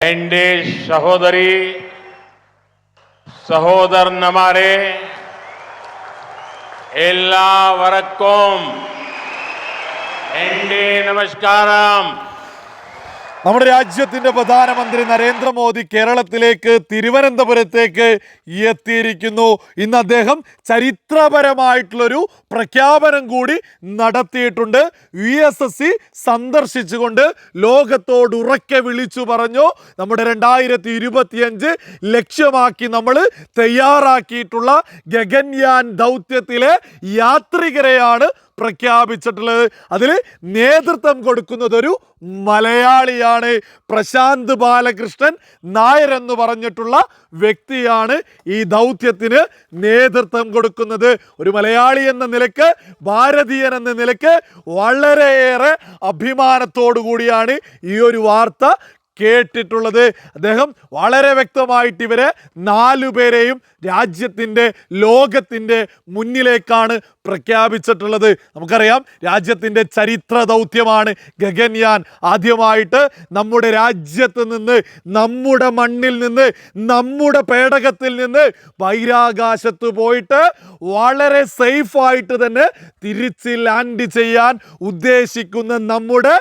എൻ്റെ സഹോദരി സഹോദരന്മാരെ എല്ലാവർക്കും എൻ്റെ നമസ്കാരം നമ്മുടെ രാജ്യത്തിന്റെ പ്രധാനമന്ത്രി നരേന്ദ്രമോദി കേരളത്തിലേക്ക് തിരുവനന്തപുരത്തേക്ക് എത്തിയിരിക്കുന്നു. ഇന്ന് അദ്ദേഹം ചരിത്രപരമായിട്ടുള്ളൊരു പ്രഖ്യാപനം കൂടി നടത്തിയിട്ടുണ്ട്. യു എസ് എസ് സി സന്ദർശിച്ചുകൊണ്ട് ലോകത്തോട് ഉറക്കെ വിളിച്ചു പറഞ്ഞു. നമ്മുടെ രണ്ടായിരത്തി ഇരുപത്തിയഞ്ച് ലക്ഷ്യമാക്കി നമ്മൾ തയ്യാറാക്കിയിട്ടുള്ള ഗഗൻയാൻ ദൗത്യത്തിലെ യാത്രികരെയാണ് പ്രഖ്യാപിച്ചിട്ടുള്ളത്. അതിൽ നേതൃത്വം കൊടുക്കുന്നത് ഒരു മലയാളിയാണ്. പ്രശാന്ത് ബാലകൃഷ്ണൻ നായർ എന്ന് പറഞ്ഞിട്ടുള്ള വ്യക്തിയാണ് ഈ ദൗത്യത്തിന് നേതൃത്വം കൊടുക്കുന്നത്. ഒരു മലയാളി എന്ന നിലയ്ക്ക് ഭാരതീയൻ എന്ന നിലയ്ക്ക് വളരെയേറെ അഭിമാനത്തോടു കൂടിയാണ് ഈ ഒരു വാർത്ത കേട്ടിട്ടുള്ളത്. അദ്ദേഹം വളരെ വ്യക്തമായിട്ട് ഇവരെ നാലുപേരെയും രാജ്യത്തിന്റെ ലോകത്തിന്റെ മുന്നിലേക്കാണ് പ്രഖ്യാപിച്ചിട്ടുള്ളത്. നമുക്കറിയാം രാജ്യത്തിന്റെ ചരിത്ര ദൗത്യമാണ് ഗഗൻയാൻ. ആദ്യമായിട്ട് നമ്മുടെ രാജ്യത്ത് നിന്ന് നമ്മുടെ മണ്ണിൽ നിന്ന് നമ്മുടെ പേടകത്തിൽ നിന്ന് ബഹിരാകാശത്ത് പോയിട്ട് വളരെ സേഫായിട്ട് തന്നെ തിരിച്ച് ലാൻഡ് ചെയ്യാൻ ഉദ്ദേശിക്കുന്ന നമ്മുടെ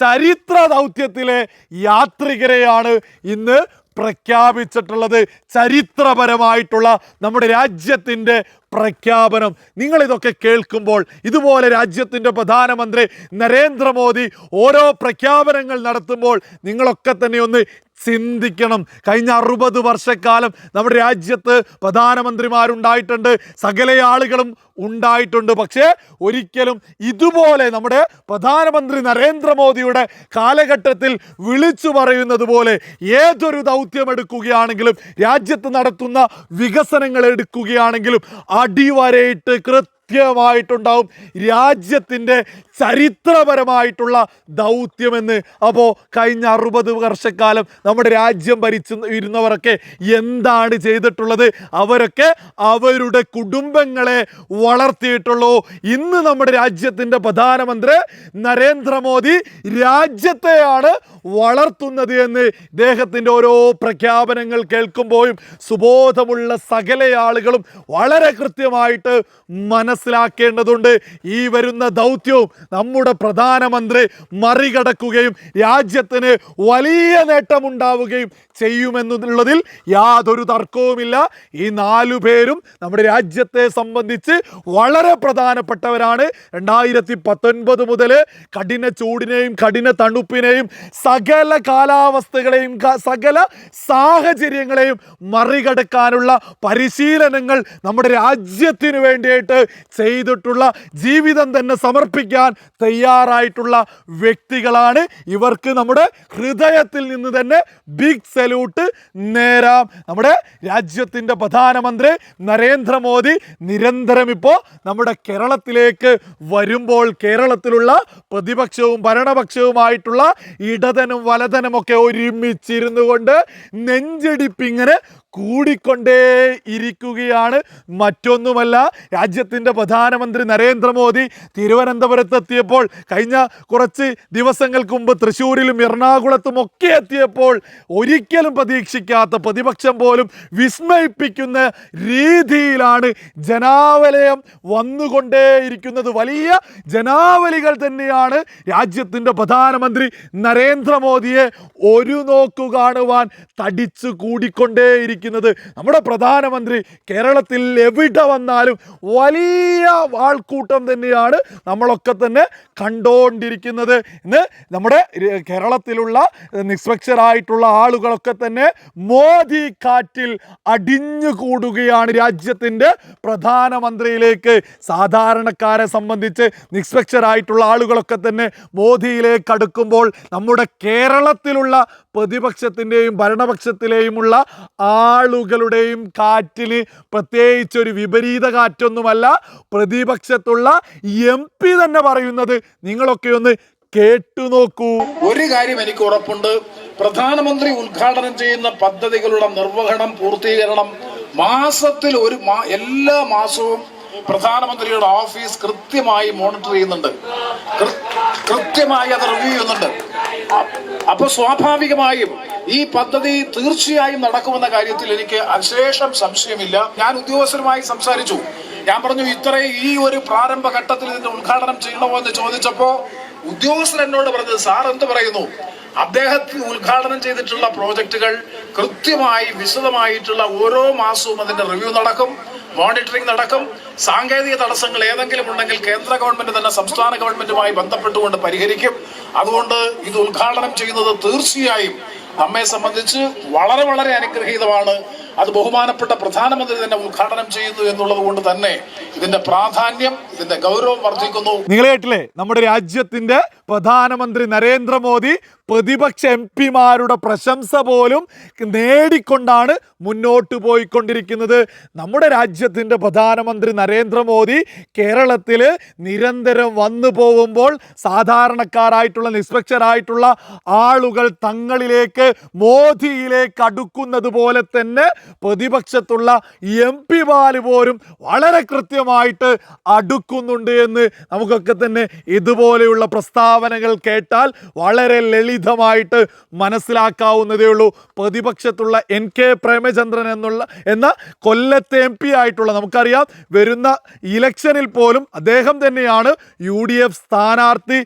ചരിത്ര ദൗത്യത്തിലെ യാത്രികരെയാണ് ഇന്ന് പ്രഖ്യാപിച്ചിട്ടുള്ളത്. ചരിത്രപരമായിട്ടുള്ള നമ്മുടെ രാജ്യത്തിന്റെ പ്രഖ്യാപനം. നിങ്ങളിതൊക്കെ കേൾക്കുമ്പോൾ ഇതുപോലെ രാജ്യത്തിന്റെ പ്രധാനമന്ത്രി നരേന്ദ്രമോദി ഓരോ പ്രഖ്യാപനങ്ങൾ നടത്തുമ്പോൾ നിങ്ങളൊക്കെ തന്നെ ഒന്ന് ചിന്തിക്കണം. കഴിഞ്ഞ അറുപത് വർഷക്കാലം നമ്മുടെ രാജ്യത്ത് പ്രധാനമന്ത്രിമാരുണ്ടായിട്ടുണ്ട്. സകല ആളുകളും ഉണ്ടായിട്ടുണ്ട്. പക്ഷേ ഒരിക്കലും ഇതുപോലെ നമ്മുടെ പ്രധാനമന്ത്രി നരേന്ദ്രമോദിയുടെ കാലഘട്ടത്തിൽ വിളിച്ചു പറയുന്നത് പോലെ ഏതൊരു ദൗത്യം എടുക്കുകയാണെങ്കിലും രാജ്യത്ത് നടത്തുന്ന വികസനങ്ങൾ എടുക്കുകയാണെങ്കിലും അടിവരയിട്ട് കൃത്യമായിട്ടുണ്ടാവും രാജ്യത്തിന്റെ ചരിത്രപരമായിട്ടുള്ള ദൗത്യമെന്ന് അപ്പോൾ കഴിഞ്ഞ അറുപത് വർഷക്കാലം നമ്മുടെ രാജ്യം ഭരിച്ചു ഇരുന്നവരൊക്കെ എന്താണ് ചെയ്തിട്ടുള്ളത്? അവരൊക്കെ അവരുടെ കുടുംബങ്ങളെ വളർത്തിയിട്ടുള്ളൂ. ഇന്ന് നമ്മുടെ രാജ്യത്തിന്റെ പ്രധാനമന്ത്രി നരേന്ദ്രമോദി രാജ്യത്തെയാണ് വളർത്തുന്നത് എന്ന് ഇദ്ദേഹത്തിന്റെ ഓരോ പ്രഖ്യാപനങ്ങൾ കേൾക്കുമ്പോഴും സുബോധമുള്ള സകല ആളുകളും വളരെ കൃത്യമായിട്ട് മനസ്സിലാക്കേണ്ടതുണ്ട്. ഈ വരുന്ന ദൗത്യവും നമ്മുടെ പ്രധാനമന്ത്രി മറികടക്കുകയും രാജ്യത്തിന് വലിയ നേട്ടമുണ്ടാവുകയും ചെയ്യുമെന്നുള്ളതിൽ യാതൊരു തർക്കവുമില്ല. ഈ നാലു പേരും നമ്മുടെ രാജ്യത്തെ സംബന്ധിച്ച് വളരെ പ്രധാനപ്പെട്ടവരാണ്. രണ്ടായിരത്തി പത്തൊൻപത് മുതൽ കഠിന ചൂടിനെയും കഠിന തണുപ്പിനെയും സകല കാലാവസ്ഥകളെയും സകല സാഹചര്യങ്ങളെയും മറികടക്കാനുള്ള പരിശീലനങ്ങൾ നമ്മുടെ രാജ്യത്തിന് വേണ്ടിയിട്ട് ചെയ്തിട്ടുള്ള ജീവിതം തന്നെ സമർപ്പിക്കാൻ തയ്യാറായിട്ടുള്ള വ്യക്തികളാണ് ഇവർക്ക് നമ്മുടെ ഹൃദയത്തിൽ നിന്ന് തന്നെ ബിഗ് സല്യൂട്ട് നേരാം. നമ്മുടെ രാജ്യത്തിന്റെ പ്രധാനമന്ത്രി നരേന്ദ്രമോദി നിരന്തരം ഇപ്പോൾ നമ്മുടെ കേരളത്തിലേക്ക് വരുമ്പോൾ കേരളത്തിലുള്ള പ്രതിപക്ഷവും ഭരണപക്ഷവുമായിട്ടുള്ള ഇടതനും വലതനും ഒക്കെ ഒരുമിച്ചിരുന്നു കൊണ്ട് നെഞ്ചടിപ്പിങ്ങനെ കൂടിക്കൊണ്ടേ ഇരിക്കുകയാണ്. മറ്റൊന്നുമല്ല രാജ്യത്തിന്റെ പ്രധാനമന്ത്രി നരേന്ദ്രമോദി തിരുവനന്തപുരത്ത് എത്തിയപ്പോൾ കഴിഞ്ഞ കുറച്ച് ദിവസങ്ങൾക്ക് മുമ്പ് തൃശ്ശൂരിലും എറണാകുളത്തും ഒക്കെ എത്തിയപ്പോൾ ഒരിക്കലും പ്രതീക്ഷിക്കാത്ത പ്രതിപക്ഷം പോലും വിസ്മയിപ്പിക്കുന്ന രീതിയിലാണ് ജനാവലയം വന്നുകൊണ്ടേയിരിക്കുന്നത്. വലിയ ജനാവലികൾ തന്നെയാണ് രാജ്യത്തിന്റെ പ്രധാനമന്ത്രി നരേന്ദ്രമോദിയെ ഒരു നോക്കു കാണുവാൻ തടിച്ചു കൂടിക്കൊണ്ടേയിരിക്കുന്നത്. നമ്മുടെ പ്രധാനമന്ത്രി കേരളത്തിൽ എവിടെ വന്നാലും വലിയ ആൾക്കൂട്ടം തന്നെയാണ് നമ്മളൊക്കെ തന്നെ കണ്ടുകൊണ്ടിരിക്കുന്നത് ഇന്ന് നമ്മുടെ കേരളത്തിലുള്ള നിസ്പക്ഷരായിട്ടുള്ള ആളുകളൊക്കെ തന്നെ മോദി കാറ്റിൽ അടിഞ്ഞു കൂടുകയാണ് രാജ്യത്തിന്റെ പ്രധാനമന്ത്രിയിലേക്ക്. സാധാരണക്കാരെ സംബന്ധിച്ച് നിഷ്പക്ഷരായിട്ടുള്ള ആളുകളൊക്കെ തന്നെ മോദിയിലേക്ക് അടുക്കുമ്പോൾ നമ്മുടെ കേരളത്തിലുള്ള പ്രതിപക്ഷത്തിന്റെയും ഭരണപക്ഷത്തിലെയുമുള്ള ആളുകളുടെയും കാറ്റിന് പ്രത്യേകിച്ച് ഒരു വിപരീത കാറ്റൊന്നുമല്ല. പ്രതിപക്ഷത്തുള്ള എം പി തന്നെ പറയുന്നത് നിങ്ങളൊക്കെ ഒന്ന് കേട്ടു നോക്കൂ. ഒരു കാര്യം എനിക്ക് ഉറപ്പുണ്ട്. പ്രധാനമന്ത്രി ഉദ്ഘാടനം ചെയ്യുന്ന പദ്ധതികളുടെ നിർവഹണം പൂർത്തീകരണം മാസത്തിൽ ഒരു എല്ലാ മാസവും പ്രധാനമന്ത്രിയുടെ ഓഫീസ് കൃത്യമായി മോണിറ്റർ ചെയ്യുന്നുണ്ട്. കൃത്യമായി അത് റിവ്യൂ ചെയ്യുന്നുണ്ട്. അപ്പൊ സ്വാഭാവികമായും ഈ പദ്ധതി തീർച്ചയായും നടക്കുമെന്ന കാര്യത്തിൽ എനിക്ക് അശേഷം സംശയമില്ല. ഞാൻ ഉദ്യോഗസ്ഥരുമായി സംസാരിച്ചു. ഞാൻ പറഞ്ഞു ഇത്രയും ഈ ഒരു പ്രാരംഭ ഘട്ടത്തിൽ ഇതിന്റെ ഉദ്ഘാടനം ചെയ്യണമോ? എന്ന് ചോദിച്ചപ്പോ ഉദ്യോഗസ്ഥർ എന്നോട് പറഞ്ഞത് സാർ എന്ത് പറയുന്നു? അദ്ദേഹത്തിന് ഉദ്ഘാടനം ചെയ്തിട്ടുള്ള പ്രോജക്റ്റുകൾ കൃത്യമായി വിശദമായിട്ടുള്ള ഓരോ മാസവും അതിന്റെ റിവ്യൂ നടക്കും. മോണിറ്ററിംഗ് നടക്കും. സാങ്കേതിക തടസ്സങ്ങൾ ഏതെങ്കിലും ഉണ്ടെങ്കിൽ കേന്ദ്ര ഗവൺമെന്റ് തന്നെ സംസ്ഥാന ഗവൺമെന്റുമായി ബന്ധപ്പെട്ടുകൊണ്ട് പരിഹരിക്കും. അതുകൊണ്ട് ഇത് ഉദ്ഘാടനം ചെയ്യുന്നത് തീർച്ചയായും നമ്മെ സംബന്ധിച്ച് വളരെ വളരെ അനുഗ്രഹീതമാണ്. അത് ബഹുമാനപ്പെട്ട പ്രധാനമന്ത്രി തന്നെ ഉദ്ഘാടനം ചെയ്യുന്നു എന്നുള്ളത് കൊണ്ട് തന്നെ ഇതിന്റെ പ്രാധാന്യം ഇതിന്റെ ഗൗരവം വർദ്ധിക്കുന്നു. നിങ്ങൾ കേട്ടില്ലേ? നമ്മുടെ രാജ്യത്തിന്റെ പ്രധാനമന്ത്രി നരേന്ദ്രമോദി പ്രതിപക്ഷ എം പിമാരുടെ പ്രശംസ പോലും നേടിക്കൊണ്ടാണ് മുന്നോട്ട് പോയിക്കൊണ്ടിരിക്കുന്നത്. നമ്മുടെ രാജ്യത്തിന്റെ പ്രധാനമന്ത്രി നരേന്ദ്രമോദി കേരളത്തിൽ നിരന്തരം വന്നു പോകുമ്പോൾ സാധാരണക്കാരായിട്ടുള്ള നിഷ്പക്ഷരായിട്ടുള്ള ആളുകൾ തങ്ങളിലേക്ക് മോദിയിലേക്ക് അടുക്കുന്നത് പോലെ തന്നെ പ്രതിപക്ഷത്തുള്ള എം പിമാർ പോലും വളരെ കൃത്യമായിട്ട് അടുക്കുന്നുണ്ട് എന്ന് നമുക്കൊക്കെ തന്നെ ഇതുപോലെയുള്ള പ്രസ്താവനകൾ കേട്ടാൽ വളരെ ലളിതമായിട്ട് മനസ്സിലാക്കാവുന്നതേ ഉള്ളൂ. പ്രതിപക്ഷത്തുള്ള എൻ കെ പ്രേമചന്ദ്രൻ എന്നുള്ള എന്ന കൊല്ലത്തെ എം പി ആയിട്ടുള്ള നമുക്കറിയാം വരുന്ന ഇലക്ഷനിൽ പോലും അദ്ദേഹം തന്നെയാണ് യു ഡി എഫ് സ്ഥാനാർത്ഥി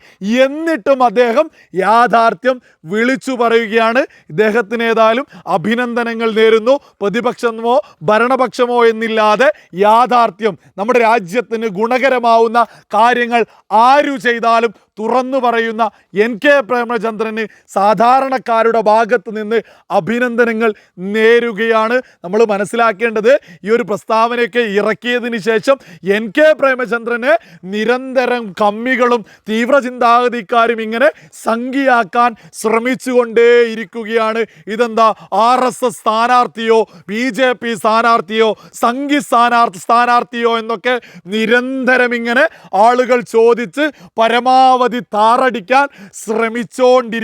എന്നിട്ടും അദ്ദേഹം യാഥാർത്ഥ്യം വിളിച്ചു പറയുകയാണ്. ഇദ്ദേഹത്തിന് ഏതായാലും അഭിനന്ദനങ്ങൾ നേരുന്നു. പ്രതിപക്ഷമോ ഭരണപക്ഷമോ എന്നില്ലാതെ യാഥാർത്ഥ്യം നമ്മുടെ രാജ്യത്തിന് ഗുണകരമാവുന്ന കാര്യങ്ങൾ ആരു ചെയ്താലും തുറന്നു പറയുന്ന എൻ കെ പ്രേമചന്ദ്രന് സാധാരണക്കാരുടെ ഭാഗത്ത് നിന്ന് അഭിനന്ദനങ്ങൾ നേരുകയാണ്. നമ്മൾ മനസ്സിലാക്കേണ്ടത് ഈ ഒരു പ്രസ്താവനയൊക്കെ ഇറക്കിയതിന് ശേഷം എൻ കെ പ്രേമചന്ദ്രന് നിരന്തരം കമ്മികളും തീവ്ര ചിന്താഗതിക്കാരും ഇങ്ങനെ സംഖ്യയാക്കാൻ ശ്രമിച്ചുകൊണ്ടേയിരിക്കുകയാണ്. ഇതെന്താ? ആർ എസ് എസ് സ്ഥാനാർത്ഥിയോ ബി ജെ പി സ്ഥാനാർത്ഥിയോ സംഘി സ്ഥാനാർത്ഥി സ്ഥാനാർത്ഥിയോ എന്നൊക്കെ നിരന്തരം ഇങ്ങനെ ആളുകൾ ചോദിച്ച് പരമാവധി താറടിക്കാൻ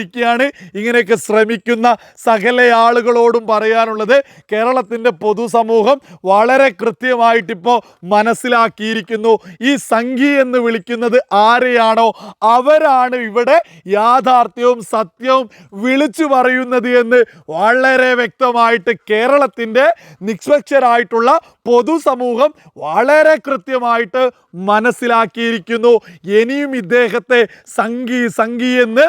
ശ്രമിച്ചുകൊണ്ടിരിക്കുകയാണ് ഇങ്ങനെയൊക്കെ ശ്രമിക്കുന്ന സകല ആളുകളോടും പറയാനുള്ളത് കേരളത്തിന്റെ പൊതുസമൂഹം വളരെ കൃത്യമായിട്ടിപ്പോൾ മനസ്സിലാക്കിയിരിക്കുന്നു. ഈ സംഘി എന്ന് വിളിക്കുന്നത് ആരെയാണോ? അവരാണ് ഇവിടെ യാഥാർത്ഥ്യവും സത്യവും വിളിച്ചു പറയുന്നത് എന്ന് വളരെ വ്യക്തമായിട്ട് കേരളത്തിന്റെ നിഷ്പക്ഷരായിട്ടുള്ള പൊതുസമൂഹം വളരെ കൃത്യമായിട്ട് മനസ്സിലാക്കിയിരിക്കുന്നു. ഇനിയും ഇദ്ദേഹത്തെ സംഘി സംഘി എന്ന്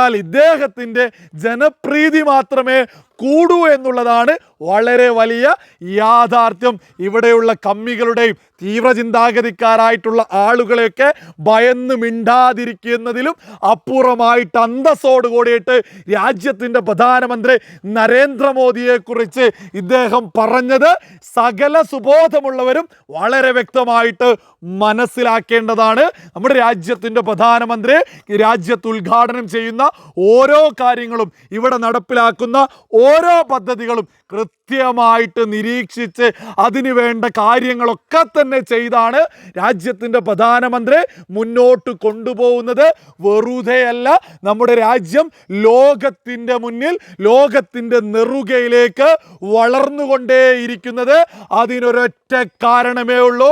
വിളിച്ചാൽ ഇദ്ദേഹത്തിന്റെ ജനപ്രീതി മാത്രമേ കൂടൂ എന്നുള്ളതാണ് വളരെ വലിയ യാഥാർത്ഥ്യം. ഇവിടെയുള്ള കമ്മികളുടെയും തീവ്രചിന്താഗതിക്കാരായിട്ടുള്ള ആളുകളെയൊക്കെ ഭയന്ന് മിണ്ടാതിരിക്കുന്നതിലും അപ്പുറമായിട്ട് അന്തസ്സോട് കൂടിയിട്ട് രാജ്യത്തിന്റെ പ്രധാനമന്ത്രി നരേന്ദ്രമോദിയെക്കുറിച്ച് ഇദ്ദേഹം പറഞ്ഞത് സകല സുബോധമുള്ളവരും വളരെ വ്യക്തമായിട്ട് മനസ്സിലാക്കേണ്ടതാണ്. നമ്മുടെ രാജ്യത്തിന്റെ പ്രധാനമന്ത്രി രാജ്യത്ത് ഉദ്ഘാടനം ചെയ്യുന്ന ഓരോ കാര്യങ്ങളും ഇവിടെ നടപ്പിലാക്കുന്ന ഓരോ പദ്ധതികളും കൃത്യമായിട്ട് നിരീക്ഷിച്ച് അതിന് വേണ്ട കാര്യങ്ങളൊക്കെ തന്നെ ചെയ്താണ് രാജ്യത്തിന്റെ പ്രധാനമന്ത്രി മുന്നോട്ട് കൊണ്ടുപോകുന്നത്. വെറുതെയല്ല നമ്മുടെ രാജ്യം ലോകത്തിന്റെ മുന്നിൽ ലോകത്തിന്റെ നെറുകയിലേക്ക് വളർന്നുകൊണ്ടേയിരിക്കുന്നത്. അതിനൊരൊറ്റ കാരണമേ ഉള്ളൂ.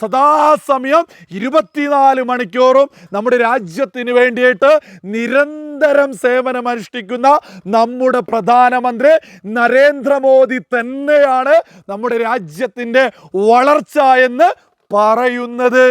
സദാസമയം ഇരുപത്തിനാല് മണിക്കൂറും നമ്മുടെ രാജ്യത്തിന് വേണ്ടിയിട്ട് നിരന്തരം സേവനമനുഷ്ഠിക്കുന്ന നമ്മുടെ പ്രധാനമന്ത്രി നരേന്ദ്രമോദി തന്നെയാണ് നമ്മുടെ രാജ്യത്തിന്റെ വളർച്ച എന്ന് പറയുന്നത്.